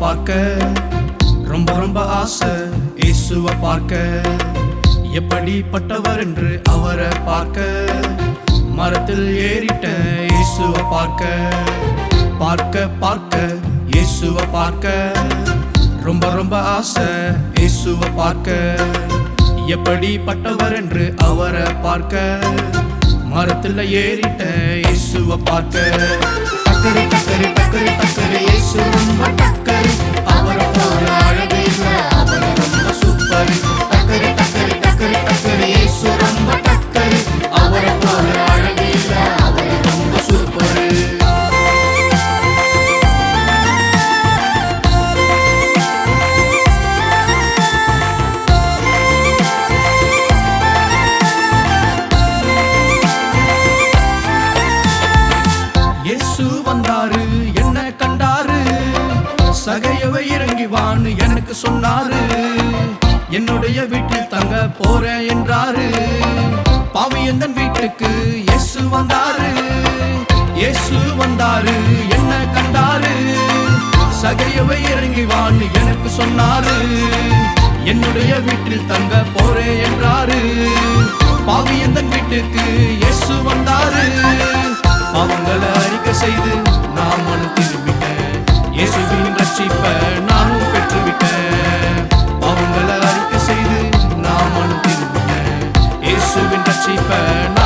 பார்க்க ரொம்ப ரொம்ப ஆசை இயேசுவை பார்க்க. எப்படிப்பட்டவர் என்று அவரை பார்க்க. மரத்தில் ஏறிட்ட இயேசுவை பார்க்க. பார்க்க பார்க்க இயேசுவை பார்க்க. ரொம்ப ரொம்ப ஆசை இயேசுவை பார்க்க. எப்படிப்பட்டவர் என்று அவரை பார்க்க. மரத்தில் ஏறிட்ட இயேசுவை பார்க்க. டக்கரு டக்கரு டக்கரு எனக்கு சொன்னாரு என்னுடைய வீட்டில் தங்க போறேன் என்றாரு. பாவியந்தன் வீட்டுக்கு இயேசு வந்தாரு. இயேசு வந்தாரு என்ன கண்டாரு? சகையவை இறங்கி வான்னு எனக்கு சொன்னாரு. என்னுடைய வீட்டில் தங்க போறேன் என்றாரு. பாவியந்தன் வீட்டுக்கு இயேசு வந்தாரு. அவங்களை அறிக்கை செய்து நான் மனம் திரும்பிட்டேன் இயேசுவின் cheaper.